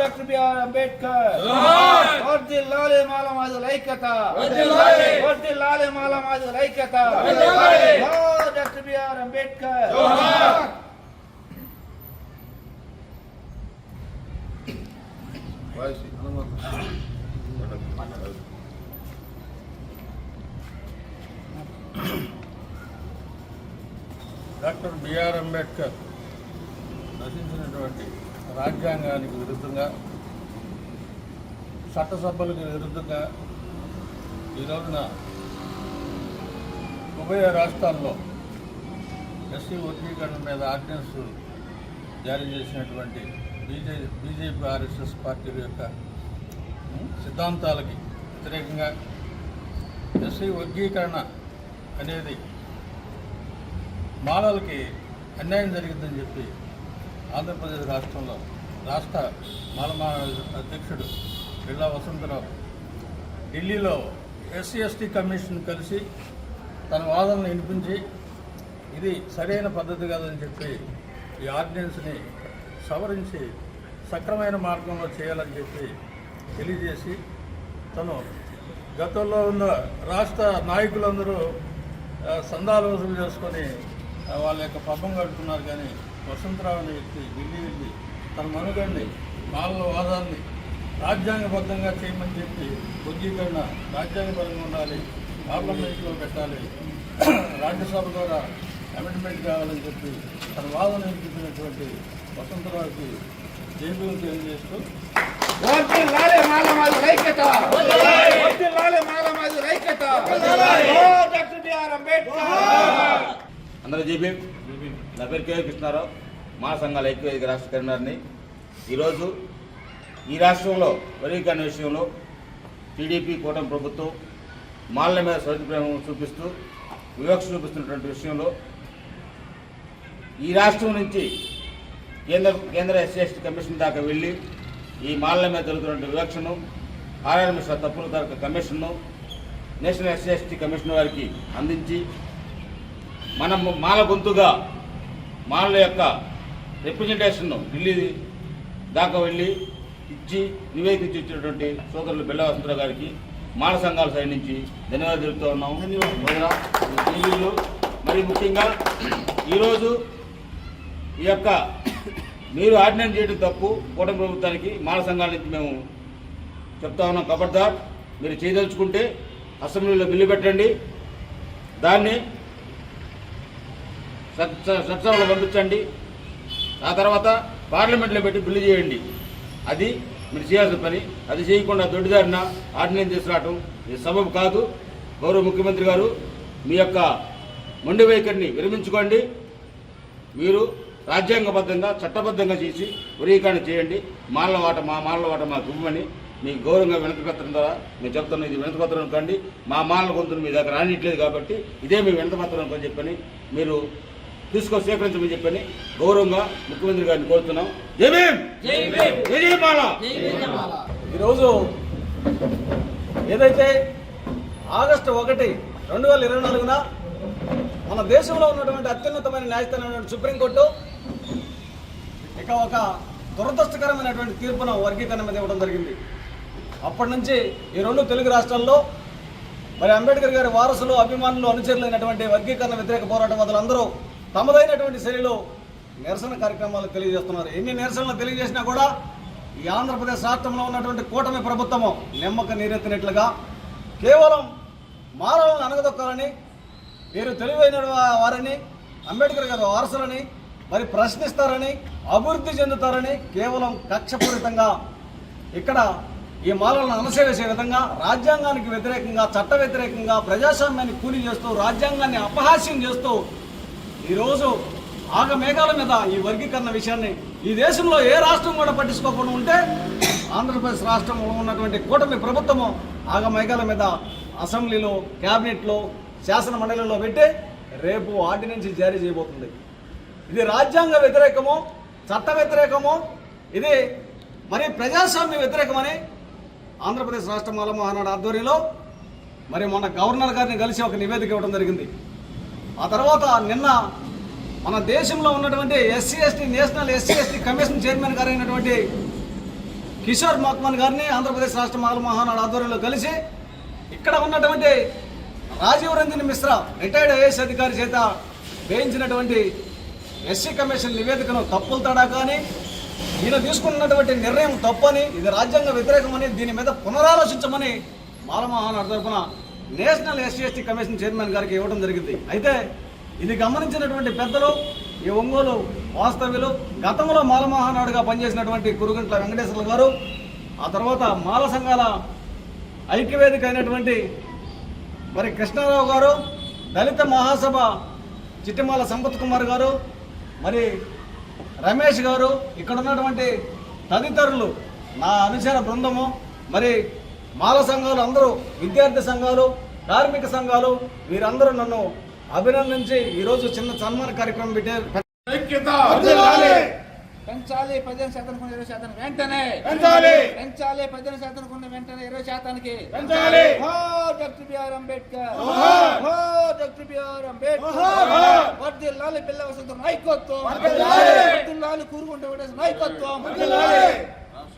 Doctor BR Ambedkar వర్ధిల్లాలి మాలమాది ఐక్యత వర్ధిల్లాలి మాలమాది ఐక్యత జోహార్ doctor BR Ambedkar doctor BR Ambedkar రచించినటువంటి రాజ్యాంగానికి విరుద్ధంగా చట్టసభలకు విరుద్ధంగా ఈ రోజున ఉభయ రాష్ట్రాల్లో ఎస్సీ వర్గీకరణ మీద ఆర్డినెన్స్ జారీ చేసినటువంటి బీజే బీజేపీ ఆర్ఎస్ఎస్ పార్టీల యొక్క సిద్ధాంతాలకి వ్యతిరేకంగా ఎస్సీ వర్గీకరణ అనేది మాలలకి అన్యాయం జరిగిందని చెప్పి ఆంధ్రప్రదేశ్ రాష్ట్రంలో రాష్ట్ర మాలమా అధ్యక్షుడు బిర్లా వసంతరావు. ఢిల్లీలో ఎస్సీ ఎస్టీ కమిషన్ కలిసి తన వాదనలు వినిపించి ఇది సరైన పద్ధతి కాదని చెప్పి ఈ ఆర్డినెన్స్ని సవరించి సక్రమైన మార్గంలో చేయాలని చెప్పి తెలియజేసి తను గతంలో ఉన్న రాష్ట్ర నాయకులందరూ ఆ, సందాలు వసూలు చేసుకొని వాళ్ళ యొక్క పబ్బం గడుపుతున్నారు కానీ వసంతరావు అనే వ్యక్తి ఢిల్లీ వెళ్ళి తన మనుగడిని మాల వాదాన్ని రాజ్యాంగబద్ధంగా చేయమని చెప్పి వర్గీకరణ రాజ్యాంగపరంగా ఉండాలి పార్లమెంట్లో పెట్టాలి రాజ్యసభ ద్వారా అమెండ్మెంట్ కావాలని చెప్పి తన వాదన వినిపించినటువంటి వసంతరావుకి జైలు తెలియజేస్తూ డాక్టర్ బిఆర్ అంబేద్కర్. అందరూ జీబీ నా పేరు కేవీ కృష్ణారావు. మా సంఘాల ఐక్యవేదిక రాష్ట్ర కన్వీనర్ని ఈరోజు ఈ రాష్ట్రంలో వర్గీకరణ విషయంలో టీడీపీ కూటమి ప్రభుత్వం మాలల మీద సౌతి ప్రేమ చూపిస్తూ వివక్ష చూపిస్తున్నటువంటి విషయంలో ఈ రాష్ట్రం నుంచి కేంద్ర కేంద్ర ఎస్సీ కమిషన్ దాకా వెళ్ళి ఈ మాలల మీద జరుగుతున్న వివక్షను ఆర్ఆర్ మిశ్రా తప్పుల తరగ కమిషన్ను నేషనల్ ఎస్సీ కమిషన్ వారికి అందించి మనం మాల గొంతుగా మాల యొక్క రిప్రజెంటేషన్ను ఢిల్లీ దాకా వెళ్ళి ఇచ్చి నివేదిక ఇచ్చి ఇచ్చినటువంటి సోదరులు బిల్ల వసంతరావు గారికి మాల సంఘాల సైడ్ నుంచి ధన్యవాదాలు తెలుపుతూ ఉన్నాం. ఢిల్లీలో మరి ముఖ్యంగా ఈరోజు ఈ యొక్క మీరు ఆర్డినెన్స్ చేయడం తప్పు కూటమి ప్రభుత్వానికి మాల సంఘాల నుంచి మేము చెప్తా ఉన్నాం. కబడ్దార్ మీరు చేయదలుచుకుంటే అసెంబ్లీలో బిల్లు పెట్టండి. దాన్ని సత్- సత్సభలో పంపించండి. ఆ తర్వాత పార్లమెంట్లో పెట్టి బిల్లు చేయండి. అది మీరు చేయాల్సిన పని. అది చేయకుండా దొడ్డిదారిన ఆర్డినెన్స్ తీసుకురావటం ఇది సబబు కాదు. గౌరవ ముఖ్యమంత్రి గారు మీ యొక్క మొండి వైఖరిని విరమించుకోండి. మీరు రాజ్యాంగబద్ధంగా చట్టబద్ధంగా చేసి వర్గీకరణ చేయండి. మాల వాట మా మాల వాట మాకు ఇవ్వమని మీకు గౌరవంగా వినతిపత్రం ద్వారా మేము చెప్తున్నాం. ఇది వినతిపత్రం అనుకోండి మా మాల గొంతును మీ దగ్గర రానిట్లేదు కాబట్టి ఇదే మీ వినతిపత్రం అనుకొని చెప్పని మీరు తీసుకొని స్వీకరించమని చెప్పని గౌరవంగా ముఖ్యమంత్రి గారిని కోరుతున్నాం. జై భీమ్! జై జై మాల ఈరోజు ఏదైతే ఆగస్టు ఒకటి రెండు వేల ఇరవై నాలుగున మన దేశంలో ఉన్నటువంటి అత్యున్నతమైన న్యాయస్థానమైనటువంటి సుప్రీంకోర్టు ఇక ఒక దురదృష్టకరమైనటువంటి తీర్పును వర్గీకరణ మీద ఇవ్వడం జరిగింది. అప్పటి నుంచి ఈ రెండు తెలుగు రాష్ట్రాల్లో మరి అంబేద్కర్ గారి వారసులు అభిమానులు అనుచరులైనటువంటి వర్గీకరణ వ్యతిరేక పోరాటవాదులందరూ తమదైనటువంటి శైలిలో నిరసన కార్యక్రమాలు తెలియజేస్తున్నారు. ఎన్ని నిరసనలు తెలియజేసినా కూడా ఈ ఆంధ్రప్రదేశ్ రాష్ట్రంలో ఉన్నటువంటి కూటమి ప్రభుత్వము నిమ్మక నీరెత్తినట్లుగా కేవలం మానవులను అనగదొక్కాలని వీరు తెలివైన వారని అంబేద్కర్ గారి వారసులని మరి ప్రశ్నిస్తారని అభివృద్ధి చెందుతారని కేవలం కక్షపూరితంగా ఇక్కడ ఈ మాలలను అణసేవేసే విధంగా రాజ్యాంగానికి వ్యతిరేకంగా చట్ట వ్యతిరేకంగా ప్రజాస్వామ్యాన్ని కూలి చేస్తూ రాజ్యాంగాన్ని అపహాస్యం చేస్తూ ఈరోజు ఆగ మేఘాల మీద ఈ వర్గీకరణ విషయాన్ని ఈ దేశంలో ఏ రాష్ట్రం కూడా పట్టించుకోకుండా ఉంటే ఆంధ్రప్రదేశ్ రాష్ట్రంలో ఉన్నటువంటి కూటమి ప్రభుత్వము ఆగ మేఘాల మీద అసెంబ్లీలో క్యాబినెట్లో శాసన మండలిలో పెట్టి రేపు ఆర్డినెన్స్ జారీ చేయబోతుంది. ఇది రాజ్యాంగ వ్యతిరేకము చట్ట వ్యతిరేకము ఇది మరి ప్రజాస్వామ్య వ్యతిరేకమని ఆంధ్రప్రదేశ్ రాష్ట్ర మాల మహానాడు ఆధ్వర్యంలో మరి మొన్న గవర్నర్ గారిని కలిసి ఒక నివేదిక ఇవ్వడం జరిగింది. ఆ తర్వాత నిన్న మన దేశంలో ఉన్నటువంటి SC ST national SC ST commission chairman గారు అయినటువంటి కిషోర్ మక్మన్ గారిని ఆంధ్రప్రదేశ్ రాష్ట్ర మాల మహానాడు ఆధ్వర్యంలో కలిసి ఇక్కడ ఉన్నటువంటి రాజీవ్ రంజన్ మిశ్రా రిటైర్డ్ ఐఏఎస్ అధికారి చేత వేయించినటువంటి ఎస్సీ కమిషన్ నివేదికను తప్పులు తడా కానీ ఈయన తీసుకున్నటువంటి నిర్ణయం తప్పని ఇది రాజ్యాంగ వ్యతిరేకమని దీని మీద పునరాలోచించమని మాల మహానాడు తరఫున national SC ST commission chairman గారికి ఇవ్వడం జరిగింది. అయితే ఇది గమనించినటువంటి పెద్దలు ఈ ఒంగోలు వాస్తవ్యులు గతంలో మాలమహానాడుగా పనిచేసినటువంటి కురుగంట్ల వెంకటేశ్వర గారు ఆ తర్వాత మాల సంఘాల ఐక్యవేదిక అయినటువంటి మరి కృష్ణారావు గారు దళిత మహాసభ చిట్టిమాల సంపత్ కుమార్ గారు మరి రమేష్ గారు ఇక్కడ ఉన్నటువంటి తదితరులు నా అనుచర బృందము మరి మాల సంఘాలు అందరూ విద్యార్థి సంఘాలు కార్మిక సంఘాలు వీరందరూ నన్ను అభినందించి ఈరోజు చిన్న సన్మాన కార్యక్రమం పెట్టారు ఐక్యత పెంచాలి పదిహేను శాతం కొన్ని ఇరవై శాతానికి వెంటనే పెంచాలి. పెంచాలి పదిహేను శాతం కొన్ని వెంటనే ఇరవై శాతానికి పెంచాలి. హో doctor BR Ambedkar doctor BR Ambedkar జోహార్. వర్ధిల్లాలి పిల్ల వసంత నాయకత్వం. వర్ధిల్లాలి కూరుకుంటే నాయకత్వం.